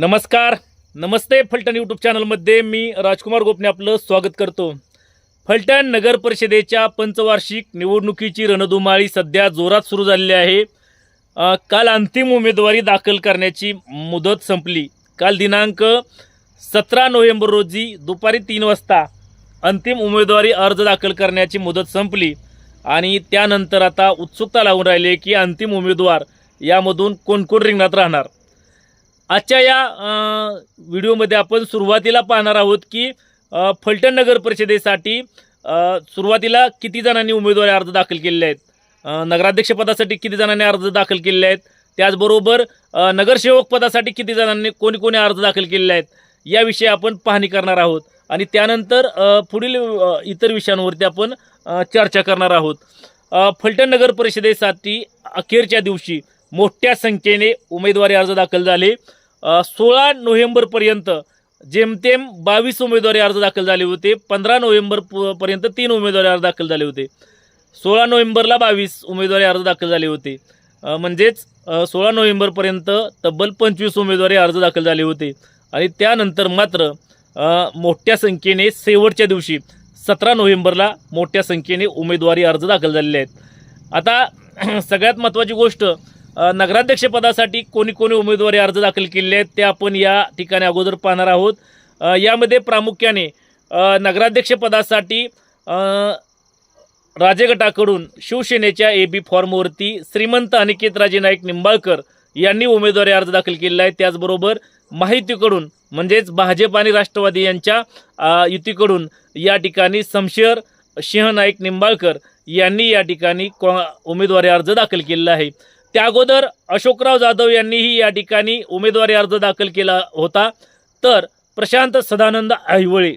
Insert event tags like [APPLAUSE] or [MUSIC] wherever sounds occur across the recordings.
नमस्कार. नमस्ते फलटण यूट्यूब चॅनलमध्ये मी राजकुमार गोपने आपलं स्वागत करतो. फलटण नगर परिषदेच्या पंचवार्षिक निवडणुकीची रणधुमाळी सध्या जोरात सुरू झालेली आहे. काल अंतिम उमेदवारी दाखल करण्याची मुदत संपली. काल दिनांक सतरा नोव्हेंबर रोजी दुपारी तीन वाजता अंतिम उमेदवारी अर्ज दाखल करण्याची मुदत संपली. आणि त्यानंतर आता उत्सुकता लागून राहिली की अंतिम उमेदवार यामधून कोण कोण रिंगणात राहणार? आजच्या या व्हिडिओमध्ये आपण सुरुवातीला पाहणार आहोत की फलटण नगर परिषदेसाठी सुरुवातीला किती जणांनी उमेदवारी अर्ज दाखल केलेले आहेत? नगराध्यक्षपदासाठी किती जणांनी अर्ज दाखल केलेले आहेत? त्याचबरोबर नगरसेवक पदासाठी किती जणांनी कोणी कोणी अर्ज दाखल केलेले आहेत? याविषयी आपण पाहणी करणार आहोत. आणि त्यानंतर पुढील इतर विषयांवरती आपण चर्चा करणार आहोत. फलटण नगर परिषदेसाठी अखेरच्या दिवशी मोठ्या संख्येने उमेदवारी अर्ज दाखल झाले. सोळा नोव्हेंबरपर्यंत जेमतेम बावीस उमेदवारी अर्ज दाखल झाले होते पंधरा नोव्हेंबर पर्यंत तीन उमेदवारी अर्ज दाखल झाले होते. सोळा नोव्हेंबरला बावीस उमेदवारी अर्ज दाखल झाले होते. म्हणजेच सोळा नोव्हेंबरपर्यंत तब्बल पंचवीस उमेदवारी अर्ज दाखल झाले होते. आणि त्यानंतर मात्र मोठ्या संख्येने शेवटच्या दिवशी सतरा नोव्हेंबरला मोठ्या संख्येने उमेदवारी अर्ज दाखल झालेले आहेत. आता [CLEARS THROAT] सगळ्यात महत्त्वाची गोष्ट नगराध्यक्षपदासाठी कोणी कोणी उमेदवारी अर्ज दाखल केलेले आहेत ते आपण या ठिकाणी अगोदर पाहणार आहोत. यामध्ये प्रामुख्याने नगराध्यक्षपदासाठी राजगटाकडून शिवसेनेच्या ए बी फॉर्मवरती श्रीमंत अनिकेत राजे नाईक निंबाळकर यांनी उमेदवारी अर्ज दाखल केलेला आहे. त्याचबरोबर माहितीकडून म्हणजेच भाजप आणि राष्ट्रवादी यांच्या युतीकडून या ठिकाणी समशेर सिंह नाईक निंबाळकर यांनी या ठिकाणी उमेदवारी अर्ज दाखल केलेला आहे. त्या अगोदर अशोकराव जाधव यांनीही या ठिकाणी उमेदवारी अर्ज दाखल केला होता. तर प्रशांत सदानंद आहिवळे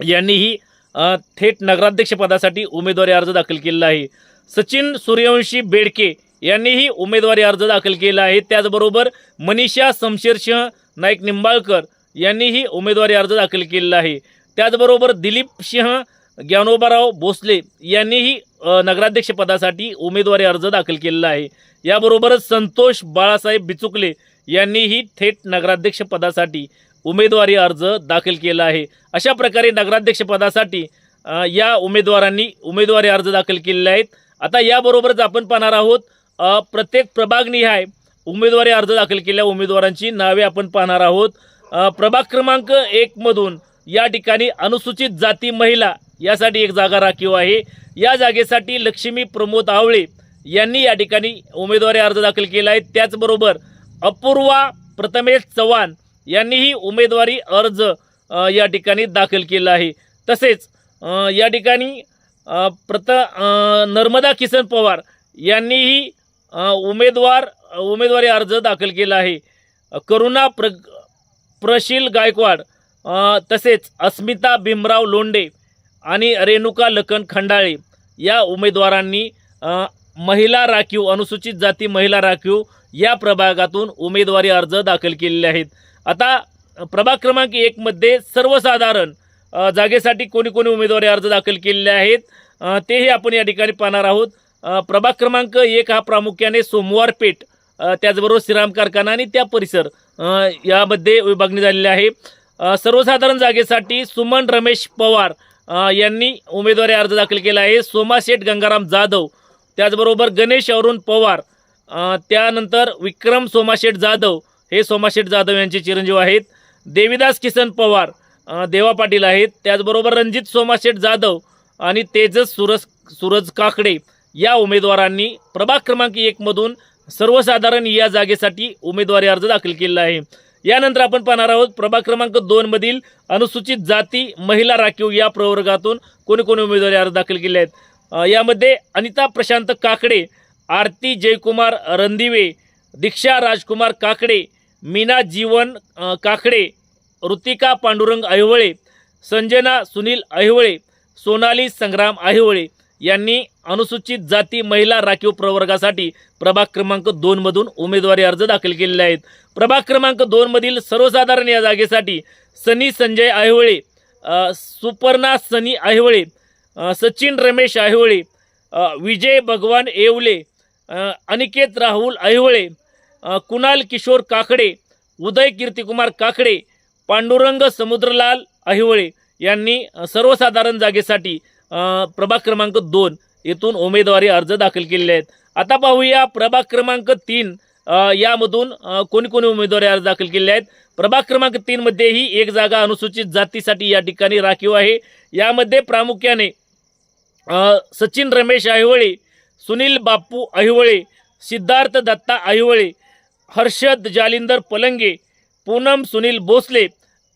यांनीही थेट नगराध्यक्षपदासाठी उमेदवारी अर्ज दाखल केलेला आहे. सचिन सूर्यवंशी बेडके यांनीही उमेदवारी अर्ज दाखल केला आहे. त्याचबरोबर मनीषा शमशेरसिंह नाईक निंबाळकर यांनीही उमेदवारी अर्ज दाखल केलेला आहे. त्याचबरोबर दिलीप सिंह ज्ञानोबाराव भोसले यांनीही नगराध्यक्ष नगराध्यक्षपदासाठी उमेदवारी अर्ज दाखल केलेला आहे. याबरोबरच संतोष बाळासाहेब बिचुकले यांनीही थेट नगराध्यक्षपदासाठी उमेदवारी अर्ज दाखल केला आहे. अशा प्रकारे नगराध्यक्षपदासाठी पदासाठी या उमेदवारांनी उमेदवारी अर्ज दाखल केलेले आहेत. आता याबरोबरच आपण पाहणार आहोत प्रत्येक प्रभागनिहाय उमेदवारी अर्ज दाखल केलेल्या उमेदवारांची नावे आपण पाहणार आहोत. प्रभाग क्रमांक एकमधून या ठिकाणी अनुसूचित जाती महिला यासाठी एक जागा राखीव आहे. या जागेसाठी लक्ष्मी प्रमोद आवळे यांनी या ठिकाणी उमेदवारी अर्ज दाखल केला आहे. त्याचबरोबर अपूर्वा प्रथमेश चव्हाण यांनीही उमेदवारी अर्ज या ठिकाणी दाखल केला आहे. तसेच या ठिकाणी प्रत नर्मदा किसन पवार यांनीही उमेदवार उमेदवारी अर्ज दाखल केला आहे. करुणा प्र प्रशील गायकवाड तसेच अस्मिता भीमराव लोंडे आणि रेणुका लखन खंडाळे या उमेदवारांनी महिला राखीव अनुसूचित जाती महिला राखीव या प्रभागातून उमेदवारी अर्ज दाखल केलेले आहेत. आता प्रभाग क्रमांक एकमध्ये सर्वसाधारण जागेसाठी कोणी कोणी उमेदवारी अर्ज दाखल केलेले आहेत. तेही आपण या ठिकाणी पाहणार आहोत. प्रभाग क्रमांक एक हा प्रामुख्याने सोमवार पेठ त्याचबरोबर श्रीराम कारखाना आणि त्या परिसर यामध्ये विभागणी झालेली आहे. सर्वसाधारण जागेसाठी सुमन रमेश पवार यांनी उमेदवारी अर्ज दाखल केला आहे. सोमाशेठ गंगाराम जाधव त्याचबरोबर गणेश अरुण पवार त्यानंतर विक्रम सोमाशेठ जाधव हे सोमाशेठ जाधव यांचे चिरंजीव आहेत. देविदास किसन पवार देवा पाटील आहेत. त्याचबरोबर रणजित सोमाशेठ जाधव आणि तेजस सुरज सूरज काकडे या उमेदवारांनी प्रभाग क्रमांक एकमधून सर्वसाधारण या जागेसाठी उमेदवारी अर्ज दाखल केलेला आहे. यानंतर आपण पाहणार आहोत प्रभाग क्रमांक दोन मधील अनुसूचित जाती महिला राखीव या प्रवर्गातून कोणी कोणी उमेदवारी अर्ज दाखल केले आहेत. यामध्ये अनिता प्रशांत काकडे आरती जयकुमार रणदिवे दीक्षा राजकुमार काकडे मीना जीवन काकडे ऋतिका पांडुरंग अहिवळे संजना सुनील अहिवळे सोनाली संग्राम अहिवळे यांनी अनुसूचित जाती महिला राखीव प्रवर्गासाठी प्रभाग क्रमांक दोनमधून उमेदवारी अर्ज दाखल केलेले आहेत. प्रभाग क्रमांक दोनमधील सर्वसाधारण या जागेसाठी सनी संजय आहिवळे सुपर्णा सनी आहिवळे सचिन रमेश आहिवळे विजय भगवान येवले अनिकेत राहुल आहिवळे कुणाल किशोर काकडे उदय कीर्तिकुमार काकडे पांडुरंग समुद्रलाल आहिवळे यांनी सर्वसाधारण जागेसाठी प्रभाग क्रमांक दोन येथून उमेदवारी अर्ज दाखल केलेले आहेत. आता पाहूया प्रभाग क्रमांक तीन यामधून कोणकोणी कोणी कोणी उमेदवारी अर्ज दाखल केले आहेत. प्रभाग क्रमांक तीनमध्येही एक जागा अनुसूचित जातीसाठी या ठिकाणी राखीव आहे. यामध्ये प्रामुख्याने सचिन रमेश अहिवळे सुनील बाप्पू अहिवळे सिद्धार्थ दत्ता अहिवळे हर्षद जालिंदर पलंगे पूनम सुनील भोसले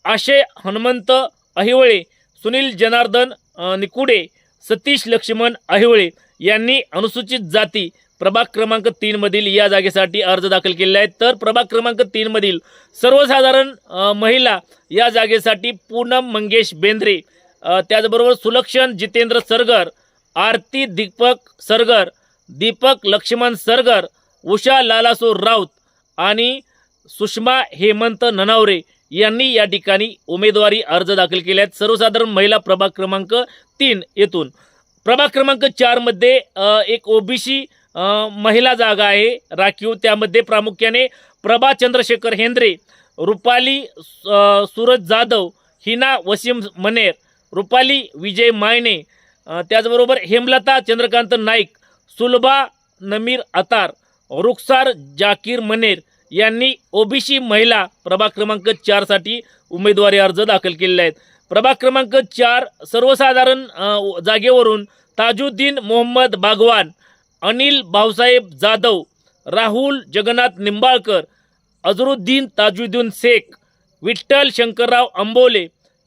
आशय हनुमंत अहिवळे सुनील जनार्दन निकुडे सतीश लक्ष्मण आहिवळे यांनी अनुसूचित जाती प्रभाग क्रमांक तीनमधील या जागेसाठी अर्ज दाखल केलेला आहे तर प्रभाग क्रमांक तीनमधील सर्वसाधारण महिला या जागेसाठी पूनम मंगेश बेंद्रे त्याचबरोबर सुलक्षण जितेंद्र सरगर आरती दीपक सरगर दीपक लक्ष्मण सरगर उषा लालासो राऊत आणि सुषमा हेमंत ननावरे यांनी या ठिकाणी उमेदवारी अर्ज दाखल केले आहेत सर्वसाधारण महिला प्रभाग क्रमांक तीन येथून. प्रभाग क्रमांक चारमध्ये एक ओबीसी महिला जागा आहे. राखीव त्यामध्ये प्रामुख्याने प्रभा चंद्रशेखर हेंद्रे रुपाली सूरज जाधव हिना वसीम मनेर रुपाली विजय मायने त्याचबरोबर हेमलता चंद्रकांत नाईक सुलभा नमीर अतार रुखसार जाकीर मनेर यांनी ओबीसी महिला प्रभाग क्रमांक चारसाठी उमेदवारी अर्ज दाखल केलेले आहेत. प्रभाग क्रमांक चार सर्वसाधारण जागेवरून ताजुद्दीन मोहम्मद बागवान अनिल भाऊसाहेब जाधव राहुल जगन्नाथ निंबाळकर अझरुद्दीन ताजुद्दीन शेख विठ्ठल शंकरराव अंबोले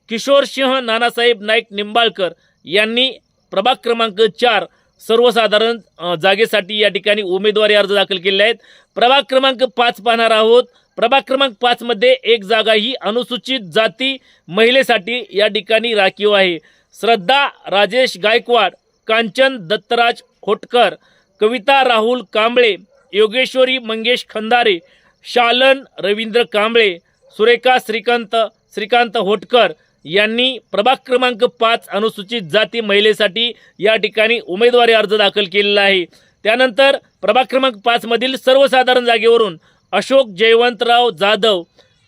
किशोरसिंह नानासाहेब नाईक निंबाळकर यांनी प्रभाग क्रमांक चार सर्वसाधारण जागेसाठी या ठिकाणी उमेदवारी अर्ज दाखल केले आहेत. प्रभाग क्रमांक पाच पाहणार आहोत. प्रभाग क्रमांक पाचमध्ये एक जागा ही अनुसूचित जाती महिलेसाठी या ठिकाणी राखीव आहे. श्रद्धा राजेश गायकवाड कांचन दत्तराज खोटकर कविता राहुल कांबळे योगेश्वरी मंगेश खंदारे शालन रवींद्र कांबळे सुरेखा श्रीकांत श्रीकांत होटकर यांनी प्रभाग क्रमांक पाच अनुसूचित जाती महिलेसाठी या ठिकाणी उमेदवारी अर्ज दाखल केलेला आहे. त्यानंतर प्रभाग क्रमांक पाचमधील सर्वसाधारण जागेवरून अशोक जयवंतराव जाधव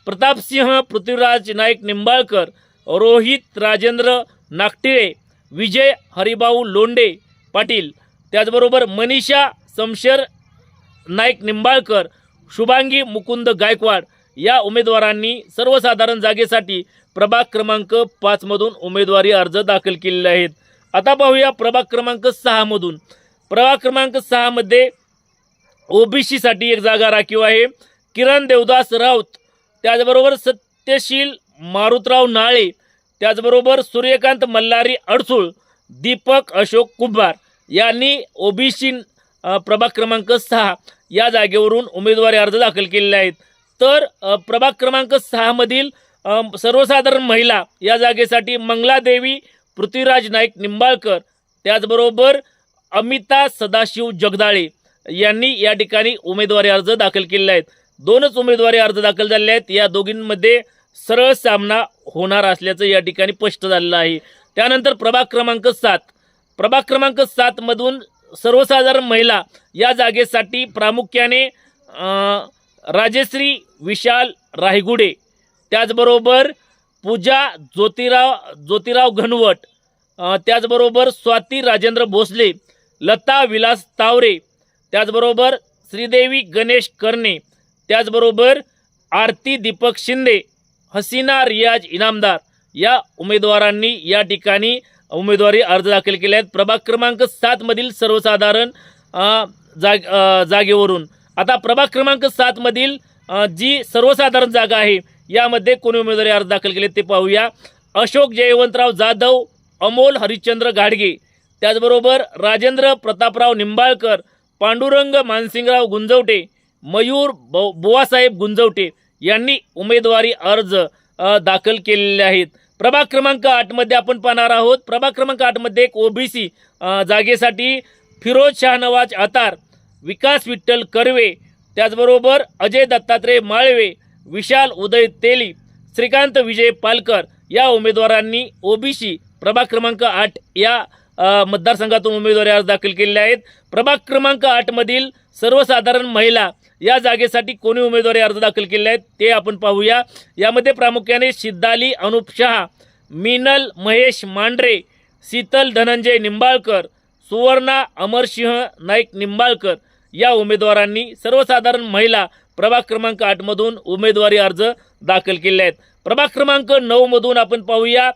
प्रतापसिंह पृथ्वीराज नाईक निंबाळकर रोहित राजेंद्र नागटिळे विजय हरिभाऊ लोंडे पाटील त्याचबरोबर मनीषा समशेर नाईक निंबाळकर शुभांगी मुकुंद गायकवाड या उमेदवारांनी सर्वसाधारण जागेसाठी प्रभाग क्रमांक पाचमधून उमेदवारी अर्ज दाखल केलेले आहेत. आता पाहूया प्रभाग क्रमांक सहामधून प्रभाग क्रमांक सहामध्ये ओबीसीसाठी एक जागा राखीव आहे. किरण देवदास राऊत त्याचबरोबर सत्यशील मारुतराव नाळे त्याचबरोबर सूर्यकांत मल्हारी अडसूळ दीपक अशोक कुंभार यांनी ओबीसी प्रभाग क्रमांक सहा या जागेवरून उमेदवारी अर्ज दाखल केलेले आहेत. तर प्रभाग क्रमांक सहामधील सर्वसाधारण महिला या जागेसाठी मंगलादेवी पृथ्वीराज नाईक निंबाळकर त्याचबरोबर अमिता सदाशिव जगदाळे यांनी या ठिकाणी उमेदवारी अर्ज दाखल केलेले आहेत. दोनच उमेदवारी अर्ज दाखल झालेले आहेत. या दोघींमध्ये सरळ सामना होणार असल्याचं या ठिकाणी स्पष्ट झालेलं आहे. त्यानंतर प्रभाग क्रमांक सात. प्रभाग क्रमांक सातमधून सर्वसाधारण महिला या जागेसाठी प्रामुख्याने राजेश्री राजश्री विशाल रायगुडे त्याचबरोबर पूजा ज्योतिराव ज्योतिराव घनवट त्याचबरोबर स्वाती राजेंद्र भोसले लता विलास तावरे त्याचबरोबर श्रीदेवी गणेश कर्णे त्याचबरोबर आरती दीपक शिंदे हसीना रियाज इनामदार या उमेदवारांनी या ठिकाणी उमेदवारी अर्ज दाखल केले आहेत. प्रभाग क्रमांक सातमधील सर्वसाधारण जाग जागेवरून. आता प्रभाग क्रमांक सातमधील जी सर्वसाधारण जागा आहे यामध्ये कोणी उमेदवारी अर्ज दाखल केले ते पाहूया. अशोक जयवंतराव जाधव अमोल हरिश्चंद्र गाडगे. त्याचबरोबर राजेंद्र प्रतापराव निंबाळकर पांडुरंग मानसिंगराव गुंजवटे मयूर बो बुवासाहेब गुंजवटे यांनी उमेदवारी अर्ज दाखल केलेले आहेत. प्रभाग क्रमांक आठमध्ये आपण पाहणार आहोत. प्रभाग क्रमांक आठमध्ये एक ओबीसी जागेसाठी फिरोज शाहनवाज आतार विकास विठ्ठल कर्वे त्याचबरोबर अजय दत्तात्रय माळवे विशाल उदय तेली श्रीकांत विजय पालकर या उमेदवारांनी ओबीसी प्रभाग क्रमांक आठ या मतदारसंघातून उमेदवारी अर्ज दाखल केलेले आहेत. प्रभाग क्रमांक आठमधील सर्वसाधारण महिला या जागेसाठी कोणी उमेदवारी अर्ज दाखल केले आहेत ते आपण पाहूया. यामध्ये प्रामुख्याने सिद्धाली अनुप शहा मिनल महेश मांढरे शीतल धनंजय निंबाळकर सुवर्णा अमरसिंह नाईक निंबाळकर या उमेदवारांनी सर्वसाधारण महिला प्रभाग क्रमांक आठमधून उमेदवारी अर्ज दाखल केले आहेत. प्रभाग क्रमांक नऊमधून आपण पाहूया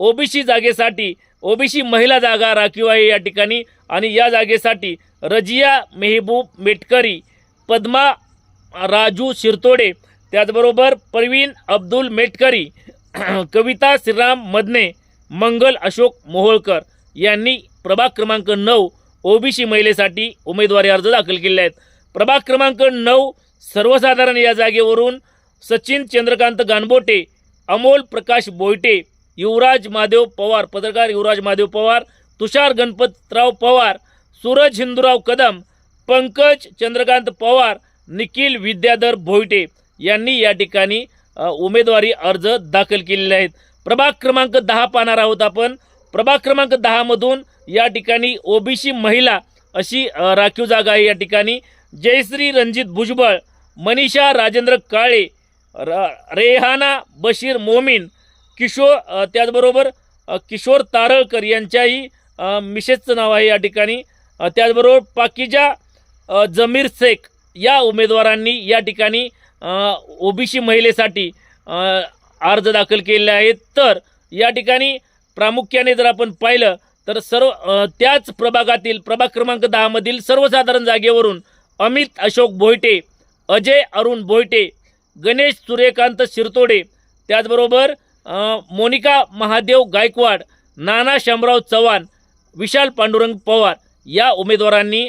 ओबीसी जागेसाठी ओबीसी महिला जागा राखीव आहे या ठिकाणी. आणि या जागेसाठी रजिया मेहबूब मेटकरी पद्मा राजू शिरतोडे त्याचबरोबर प्रवीण अब्दुल मेटकरी [CLEARS THROAT] कविता श्रीराम मदने मंगल अशोक मोहोळकर यांनी प्रभाग क्रमांक नऊ ओबीसी महिलेसाठी उमेदवारी अर्ज दाखल केले आहेत. प्रभाग क्रमांक नऊ सर्वसाधारण या जागेवरून सचिन चंद्रकांत गानबोटे अमोल प्रकाश बोयटे युवराज महादेव पवार पत्रकार युवराज महादेव पवार तुषार गणपतराव पवार सूरज हिंदूराव कदम पंकज चंद्रकांत पवार निखिल विद्याधर भोईटे यांनी या ठिकाणी उमेदवारी अर्ज दाखल केलेले आहेत. प्रभाग क्रमांक दहा पाहणार आहोत आपण. प्रभाग क्रमांक दहामधून या ठिकाणी ओबीसी महिला अशी राखीव जागा आहे या ठिकाणी. जयश्री रणजित भुजबळ मनीषा राजेंद्र काळे र रेहाना बशीर मोमीन किशोर त्याचबरोबर किशोर तारळकर यांच्याही मिसेसचं नाव आहे या ठिकाणी. त्याचबरोबर पाकिजा जमीर शेख या उमेदवारांनी या ठिकाणी ओबीसी महिलेसाठी अर्ज दाखल केलेले आहेत. तर या ठिकाणी प्रामुख्याने जर आपण पाहिलं तर सर्व त्याच प्रभागातील प्रभाग क्रमांक दहामधील सर्वसाधारण जागेवरून अमित अशोक भोयटे अजय अरुण भोयटे गणेश सूर्यकांत शिरतोडे त्याचबरोबर मोनिका महादेव गायकवाड नाना शामराव चव्हाण विशाल पांडुरंग पवार या उमेदवारांनी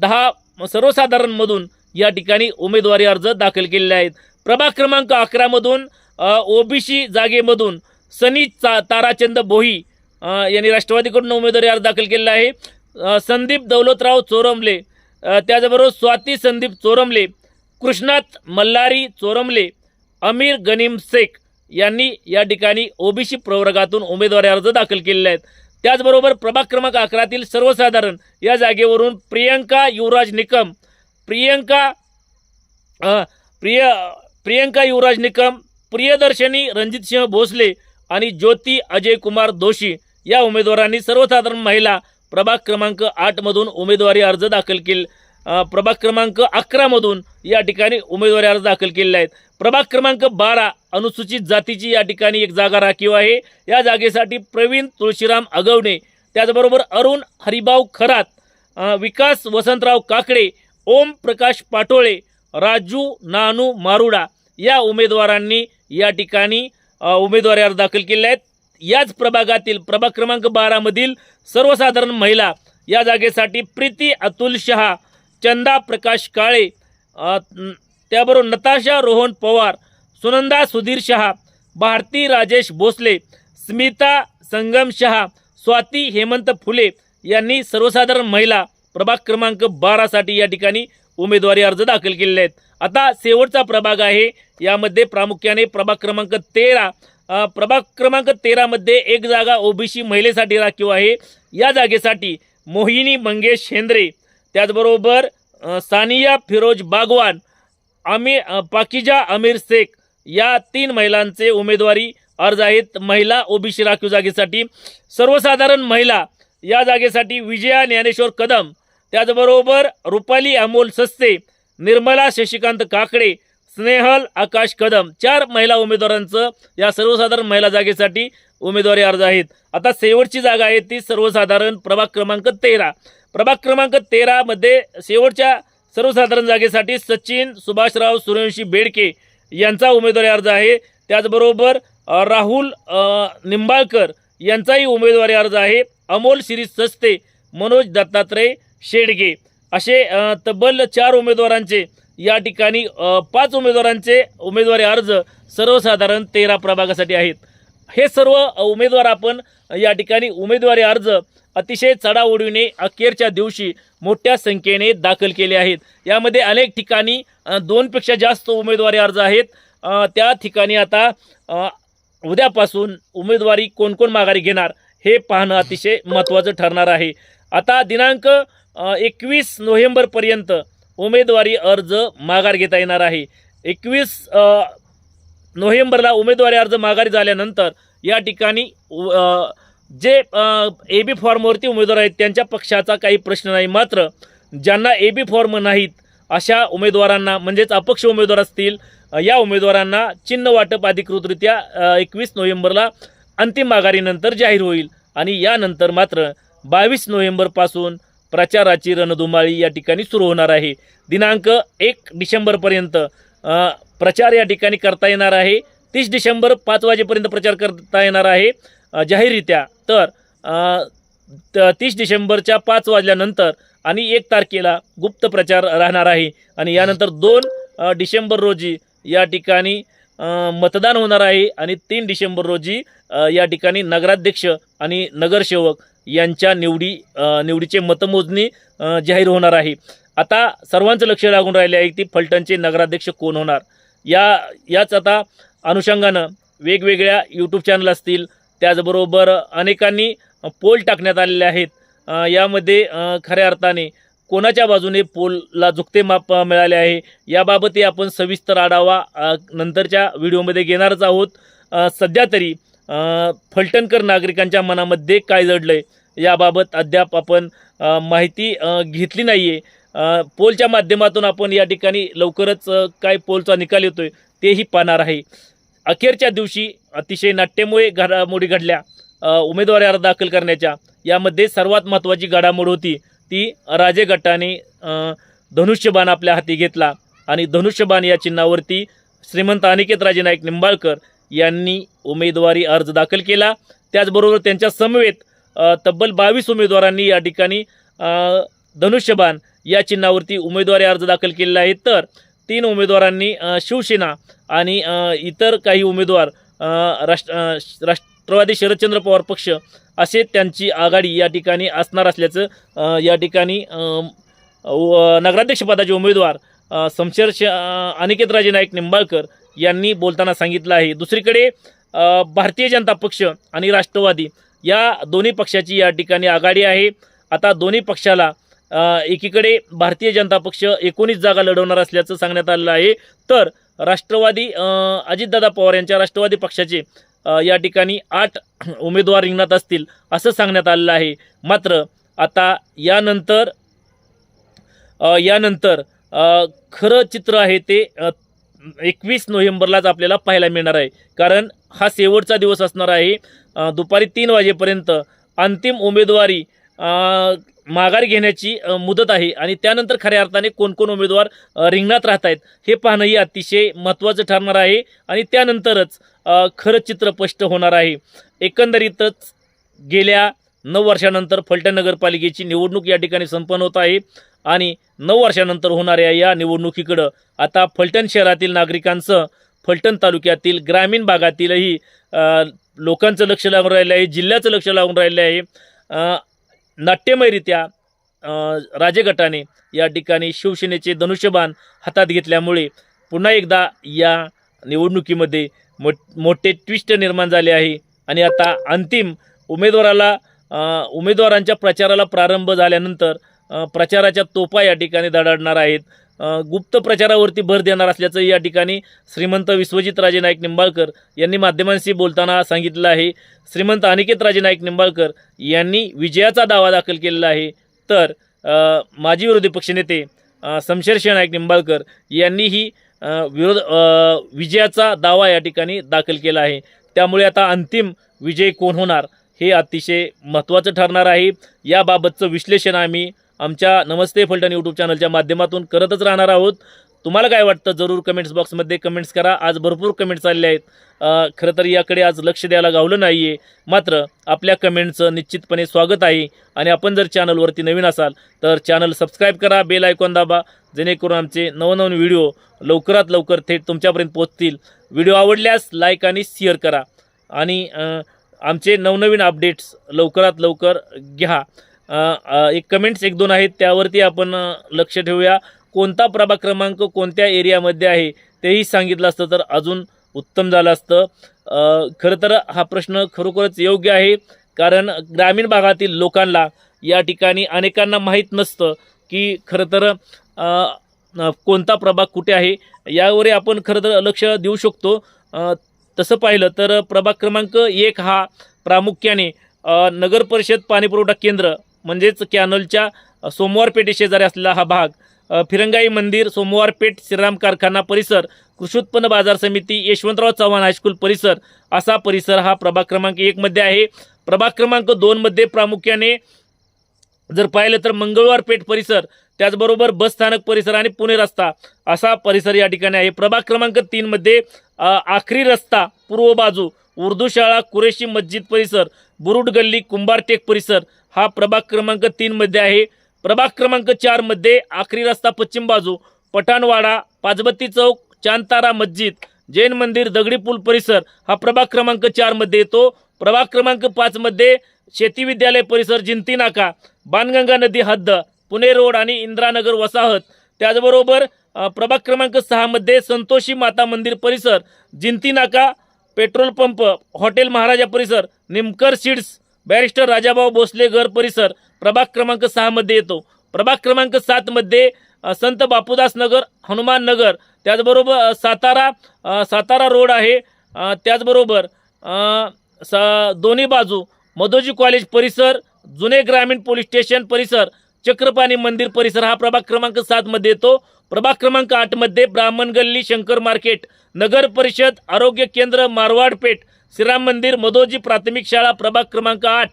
दहा सर्वसाधारणमधून या ठिकाणी उमेदवारी अर्ज दाखल केलेले आहेत. प्रभाग क्रमांक अकरामधून ओबीसी जागेमधून सनी चा ताराचंद बोही यांनी राष्ट्रवादीकडून उमेदवारी अर्ज दाखल केलेला आहे. संदीप दौलतराव चोरमले त्याचबरोबर स्वाती संदीप चोरमले कृष्णात मल्हारी चोरमले अमीर गनीम शेख यांनी या ठिकाणी ओबीसी प्रवर्गातून उमेदवारी अर्ज दाखल केलेले आहेत. त्याचबरोबर प्रभाग क्रमांक अकरातील सर्वसाधारण या जागेवरून प्रियंका युवराज निकम प्रियंका प्रिय प्रियंका युवराज निकम प्रियदर्शनी रणजितसिंह भोसले आणि ज्योती अजय कुमार दोशी या उमेदवारांनी सर्वसाधारण महिला प्रभाग क्रमांक आठमधून उमेदवारी अर्ज दाखल केले प्रभाग क्रमांक अकरामधून या ठिकाणी उमेदवारी अर्ज दाखल केलेले आहेत. प्रभाग क्रमांक बारा अनुसूचित जातीची या ठिकाणी एक जागा राखीव आहे. या जागेसाठी प्रवीण तुळशीराम अगवणे त्याचबरोबर अरुण हरिभाऊ खरात विकास वसंतराव काकडे ओम प्रकाश पाटोळे राजू नानू मारुडा या उमेदवारांनी या ठिकाणी उमेदवारी अर्ज दाखल केले आहेत. याच प्रभागातील प्रभाग क्रमांक बारामधील सर्वसाधारण महिला या जागेसाठी प्रीती अतुल शहा चंदा प्रकाश काळे त्याबरोबर नताशा रोहन पवार सुनंदा सुधीर शहा भारती राजेश भोसले स्मिता संगम शहा स्वाती हेमंत फुले यांनी सर्वसाधारण महिला प्रभाग क्रमांक बारासाठी या ठिकाणी उमेदवारी अर्ज दाखल केलेले आहेत. आता शेवटचा प्रभाग आहे. यामध्ये प्रामुख्याने प्रभाग क्रमांक तेरा प्रभाग क्रमांक तेरामध्ये एक जागा ओबीसी महिलेसाठी राखीव आहे. या जागेसाठी मोहिनी मंगेश शेंद्रे त्याचबरोबर सानिया फिरोज बागवान आमिर पाकिजा अमीर शेख या तीन महिलांचे उमेदवारी अर्ज आहेत महिला ओबीसी राखीव जागेसाठी. सर्वसाधारण महिला या जागेसाठी विजया ज्ञानेश्वर कदम त्याचबरोबर रुपाली अमोल सस्ते निर्मला शशिकांत काकडे स्नेहल आकाश कदम चार महिला उमेदवारांचं या सर्वसाधारण महिला जागेसाठी उमेदवारी अर्ज आहेत. आता शेवटची जागा आहे ती सर्वसाधारण प्रभाग क्रमांक तेरा. प्रभाग क्रमांक तेरामध्ये शेवटच्या सर्वसाधारण जागेसाठी सचिन सुभाषराव सूर्यवंशी बेडके यांचा उमेदवारी अर्ज आहे. त्याचबरोबर राहुल निंबाळकर यांचाही उमेदवारी अर्ज आहे. अमोल शिरीष सस्ते मनोज दत्तात्रय शेडगे असे तब्बल चार उमेदवारांचे या ठिकाणी पाच उमेदवारांचे उमेदवारी अर्ज सर्वसाधारण तेरा प्रभागासाठी आहेत. हे सर्व उमेदवार आपण या ठिकाणी उमेदवारी अर्ज अतिशय चढाओढीने अखेरच्या दिवशी मोठ्या संख्येने दाखल केले आहेत. यामध्ये अनेक ठिकाणी दोनपेक्षा जास्त उमेदवारी अर्ज आहेत. त्या ठिकाणी आता उद्यापासून उमेदवारी कोण कोण माघारी घेणार हे पाहणं अतिशय महत्त्वाचं ठरणार आहे. आता दिनांक एकवीस नोव्हेंबरपर्यंत उमेदवारी अर्ज माघार घेता येणार आहे. एकवीस नोव्हेंबरला उमेदवारी अर्ज माघारी झाल्यानंतर या ठिकाणी जे ए बी फॉर्मवरती उमेदवार आहेत त्यांच्या पक्षाचा काही प्रश्न नाही. मात्र ज्यांना ए बी फॉर्म नाहीत अशा उमेदवारांना म्हणजेच अपक्ष उमेदवार असतील या उमेदवारांना चिन्ह वाटप अधिकृतरित्या एकवीस नोव्हेंबरला अंतिम माघारीनंतर जाहीर होईल. आणि यानंतर मात्र बावीस नोव्हेंबरपासून प्रचाराची रणधुमाळी या ठिकाणी सुरू होणार आहे. दिनांक एक डिसेंबरपर्यंत प्रचार या ठिकाणी करता येणार आहे. तीस डिसेंबर पाच वाजेपर्यंत प्रचार करता येणार आहे जाहीररित्या. तर त- तीस डिसेंबरच्या पाच वाजल्यानंतर आणि एक तारखेला गुप्त प्रचार राहणार आहे. आणि यानंतर दोन डिसेंबर रोजी या ठिकाणी मतदान होणार आहे. आणि तीन डिसेंबर रोजी या ठिकाणी नगराध्यक्ष आणि नगरसेवक यांच्या निवडी निवडीचे मतमोजणी जाहीर होणार आहे. आता सर्वांचं लक्ष लागून राहिले आहे की फलटणचे नगराध्यक्ष कोण होणार? या याच आता अनुषंगानं वेगवेगळ्या यूट्यूब चॅनल असतील त्याचबरोबर अनेकांनी पोल टाकण्यात आलेले आहेत. यामध्ये खऱ्या अर्थाने कोणाच्या बाजूने पोलला झुकते माप मिळाले आहे याबाबतही आपण सविस्तर आढावा नंतरच्या व्हिडिओमध्ये घेणारच आहोत. सध्या तरी फलटणकर नागरिकांच्या मनामध्ये काय जडलंय? याबाबत अद्याप आपण माहिती घेतली नाही आहे पोलच्या माध्यमातून आपण या ठिकाणी लवकरच काय पोलचा निकाल येतोय तेही पाहणार आहे. अखेरच्या दिवशी अतिशय नाट्यमय घडामोडी घडल्या उमेदवारी अर्ज दाखल करण्याच्या. यामध्ये सर्वात महत्त्वाची घडामोड होती ती राजे गटाने धनुष्यबाण आपल्या हाती घेतला. आणि धनुष्यबाण या चिन्हावरती श्रीमंत अनिकेत राजे नाईक निंबाळकर यांनी उमेदवारी अर्ज दाखल केला. त्याचबरोबर त्यांच्या समवेत तब्बल बावीस उमेदवारांनी या ठिकाणी अ, धनुष्यबाण या चिन्हावरती उमेदवारी अर्ज दाखल केलेला आहे तर तीन उमेदवारांनी शिवसेना आणि इतर काही उमेदवार राष्ट्र राष्ट्रवादी शरदचंद्र पवार पक्ष असे त्यांची आघाडी या ठिकाणी असणार असल्याचं या ठिकाणी नगराध्यक्षपदाचे उमेदवार शमशेर समशेर श अनिकेतराजे नाईक निंबाळकर यांनी बोलताना सांगितलं आहे. दुसरीकडे भारतीय जनता पक्ष आणि राष्ट्रवादी या दोन्ही पक्षाची या ठिकाणी आघाडी आहे. आता दोन्ही पक्षाला एकीकडे भारतीय जनता पक्ष एकोणीस जागा लढवणार असल्याचं सांगण्यात आलेलं आहे. तर राष्ट्रवादी अजितदादा पवार यांच्या राष्ट्रवादी पक्षाचे या ठिकाणी आठ [CLEARS THROAT] उमेदवार रिंगणात असतील असं सांगण्यात आलेलं आहे. मात्र आता यानंतर यानंतर खरं चित्र आहे ते एकवीस नोव्हेंबरलाच आपल्याला पाहायला मिळणार आहे. कारण हा शेवटचा दिवस असणार आहे. दुपारी तीन वाजेपर्यंत अंतिम उमेदवारी माघार घेण्याची मुदत आहे. आणि त्यानंतर खऱ्या अर्थाने कोणकोण उमेदवार रिंगणात राहत आहेत हे पाहणंही अतिशय महत्त्वाचं ठरणार आहे. आणि त्यानंतरच खरं चित्र स्पष्ट होणार आहे. एकंदरीतच गेल्या नऊ वर्षानंतर फलटण नगरपालिकेची निवडणूक या ठिकाणी संपन्न होत आहे. आणि नऊ वर्षानंतर होणाऱ्या या निवडणुकीकडं आता फलटण शहरातील नागरिकांसह फलटण तालुक्यातील ग्रामीण भागातीलही लोकांचं लक्ष लागून राहिलं आहे जिल्ह्याचं लक्ष लागून राहिलं आहे नाट्यमयरित्या अ, राजगटाने या ठिकाणी शिवसेनेचे धनुष्यबाण हातात घेतल्यामुळे पुन्हा एकदा या निवडणुकीमध्ये मो मोठे ट्विस्ट निर्माण झाले आहे. आणि आता अंतिम उमेदवाराला उमेदवारांच्या प्रचाराला प्रारंभ झाल्यानंतर प्रचाराच्या तोपा या ठिकाणी दडाडणार आहेत. गुप्त प्रचारावरती भर देणार असल्याचं या ठिकाणी श्रीमंत विश्वजित राजे नाईक निंबाळकर यांनी माध्यमांशी बोलताना सांगितलं आहे. श्रीमंत अनिकेत राजे नाईक निंबाळकर यांनी विजयाचा दावा दाखल केलेला आहे. तर माजी विरोधी पक्षनेते अ, शमशेरशह नाईक निंबाळकर यांनीही विरोध विजयाचा दावा या ठिकाणी दाखल केला आहे. त्यामुळे आता अंतिम विजय कोण होणार हे अतिशय महत्त्वाचं ठरणार आहे. याबाबतचं विश्लेषण आम्ही आमच्या नमस्ते फलटण यूट्यूब चॅनलच्या माध्यमातून करतच राहणार आहोत. तुम्हाला काय वाटतं? जरूर कमेंट्स बॉक्समध्ये कमेंट्स करा. आज भरपूर कमेंट्स आलेले आहेत. खरं तर याकडे आज लक्ष द्यायला गावलं नाही आहे मात्र आपल्या कमेंटचं निश्चितपणे स्वागत आहे. आणि आपण जर चॅनलवरती नवीन असाल तर चॅनल सबस्क्राईब करा. बेल आयकॉन दाबा. जेणेकरून आमचे नवनवीन व्हिडिओ लवकरात लवकर थेट तुमच्यापर्यंत पोहोचतील. व्हिडिओ आवडल्यास लाईक आणि शेअर करा. आणि आमचे नवनवीन अपडेट्स लवकरात लवकर घ्या. एक कमेंट्स एक दोन आहेत त्यावरती आपण लक्ष ठेवूया. कोणता प्रभाग क्रमांक कोणत्या एरियामध्ये आहे तेही सांगितलं असतं तर अजून उत्तम झालं असतं. खरं तर हा प्रश्न खरोखरच योग्य आहे कारण ग्रामीण भागातील लोकांना या ठिकाणी अनेकांना माहीत नसतं की खरं तर कोणता प्रभाग कुठे आहे यावर आपण खरं तर लक्ष देऊ शकतो. तसं पाहिलं तर प्रभाग क्रमांक एक हा प्रामुख्याने नगर परिषद पाणीपुरवठा केंद्र म्हणजेच कॅनलच्या सोमवार पेठे शेजारी असलेला हा भाग फिरंगाई मंदिर सोमवार पेठ श्रीराम कारखाना परिसर कृषी उत्पन्न बाजार समिती यशवंतराव चव्हाण हायस्कूल परिसर असा परिसर हा प्रभाग क्रमांक एकमध्ये आहे. प्रभाग क्रमांक दोनमध्ये प्रामुख्याने जर पाहिलं तर मंगळवार पेठ परिसर त्याचबरोबर बस स्थानक परिसर आणि पुणे रस्ता असा परिसर या ठिकाणी आहे. प्रभाग क्रमांक तीनमध्ये आखरी रस्ता पूर्व बाजू उर्दू शाळा कुरेशी मस्जिद परिसर बुरुड गल्ली कुंभारटेक परिसर हा प्रभाग क्रमांक तीनमध्ये आहे. प्रभाग क्रमांक चारमध्ये आखरी रस्ता पश्चिम बाजू पठाणवाडा पाचबत्ती चौक चांतारा मस्जिद जैन मंदिर दगडी पूल परिसर हा प्रभाग क्रमांक चारमध्ये येतो. प्रभाग क्रमांक पाचमध्ये शेती विद्यालय परिसर जिंती नाका बाणगंगा नदी हद्द पुणे रोड आणि इंद्रानगर वसाहत. त्याचबरोबर प्रभाग क्रमांक सहामध्ये संतोषी माता मंदिर परिसर जिंती नाका पेट्रोल पंप हॉटेल महाराजा परिसर निमकर सीड्स बॅरिस्टर राजाभाऊ भोसले घर परिसर प्रभाग क्रमांक सहामध्ये येतो. प्रभाग क्रमांक सातमध्ये संत बापूदास नगर हनुमान नगर त्याचबरोबर सातारा सातारा रोड आहे त्याचबरोबर सा दोन्ही बाजू मधोजी कॉलेज परिसर जुने ग्रामीण पोलीस स्टेशन परिसर चक्रपाणी मंदिर परिसर हा प्रभाग क्रमांक सातमध्ये येतो. प्रभाग क्रमांक आठमध्ये ब्राह्मण गल्ली शंकर मार्केट नगर परिषद आरोग्य केंद्र मारवाड पेठ श्रीराम मंदिर मधोजी प्राथमिक शाळा प्रभाग क्रमांक आठ.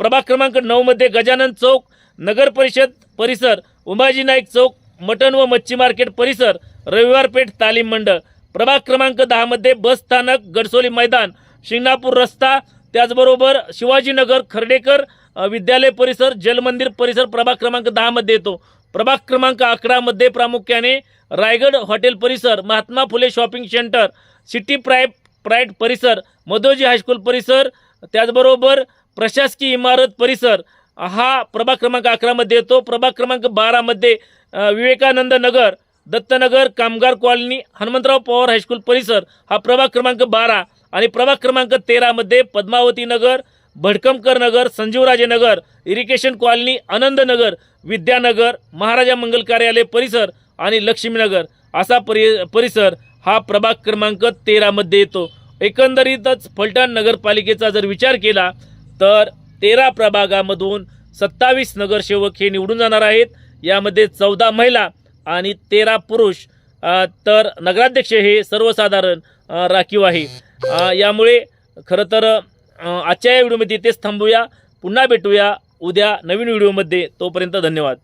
प्रभाग क्रमांक नऊमध्ये गजानन चौक नगर परिषद परिसर उमाजी नाईक चौक मटण व मच्छी मार्केट परिसर रविवार पेठ तालीम मंडळ. प्रभाग क्रमांक दहामध्ये बस स्थानक गडसोली मैदान शिंगणापूर रस्ता त्याचबरोबर शिवाजीनगर खर्डेकर विद्यालय परिसर जलमंदिर परिसर प्रभाग क्रमांक दहामध्ये येतो. प्रभाग क्रमांक अकरामध्ये प्रामुख्याने रायगड हॉटेल परिसर Mahatma Phule shopping centre city प्राईप pride परिसर मधोजी हायस्कूल परिसर त्याचबरोबर प्रशासकीय इमारत परिसर. हा प्रभाग क्रमांक अकरामध्ये येतो. प्रभाग क्रमांक बारामध्ये विवेकानंद नगर दत्तनगर कामगार कॉलनी हनुमंतराव पवार हायस्कूल परिसर. हा प्रभाग क्रमांक बारा आणि प्रभाग क्रमांक तेरामध्ये पद्मावती नगर भडकमकर नगर संजीवराजे नगर इरिगेशन कॉलनी आनंदनगर विद्यानगर महाराजा मंगल कार्यालय परिसर आणि लक्ष्मीनगर. असा परि परिसर हा प्रभाग क्रमांक तेरामध्ये येतो. एकंदरीतच फलटण नगरपालिकेचा जर विचार केला तर तेरा प्रभागामधून सत्तावीस नगरसेवक हे निवडून जाणार आहेत. यामध्ये चौदा महिला आणि तेरा पुरुष तर नगराध्यक्ष हे सर्वसाधारण राखीव आहे. यामुळे खरं तर आजच्या या व्हिडिओमध्ये इथेच थांबूया. पुन्हा भेटूया उद्या नवीन व्हिडिओमध्ये. तोपर्यंत धन्यवाद.